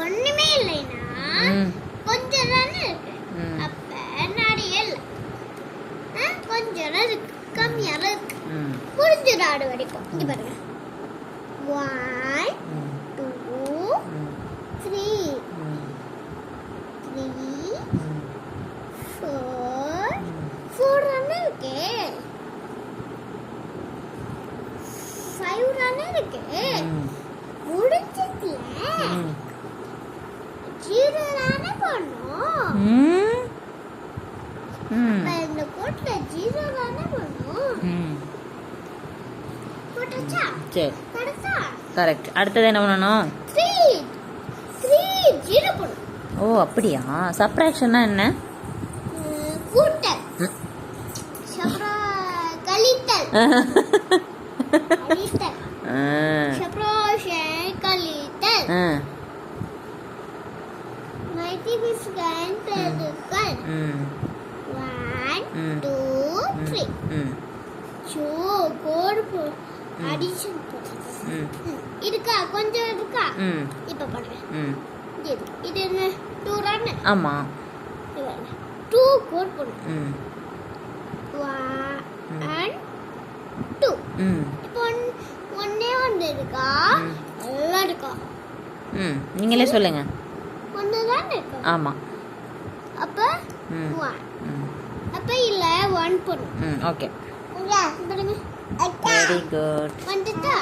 ஒண்ணுமே இல்லைன்னா கொஞ்சம் தானே இருக்கு. அப்ப நிறைய இல்லை கொஞ்சம் தான் இருக்கு. கம்மியாக இருக்கு. புரிஞ்சிடும் ஆடு வரைக்கும்? இங்க பாருங்க. ஒன் தானே இருக்கு. முடிஞ்சதுல ஜீரோ தானே பண்ணும். ம். ம். அப்ப இந்த கோட்ல ஜீரோ தானே பண்ணும். ம். போட்டாச்சா? சரி. கரெக்டா அடுத்தது என்ன பண்ணணும்? த்ரீ த்ரீ ஜீரோ பண்ணும் ஓ அப்படியா? சப்ராக்ஷன்னா என்ன? கூட்டல். கழித்தல். அடிஷன் இருக்கா கொஞ்சம் இருக்கா இப்போ பண்ணுவேன் ம் இது இது என்ன டூ ரன் ஆமாம் டூ கோட் பண்ணும் ம் ஒன் டூ ம் இப்போ ஒன்- ஒண்ணே ஒன்று இருக்கா. எல்லாம் இருக்கா ம் நீங்களே சொல்லுங்க. ஒன்று தான் இருக்கா ஆமாம் அப்போ ஒன் அப்போ இல்லை ஒன் பண்ணும் ம் ஓகே. வெரி குட் வந்துட்டா?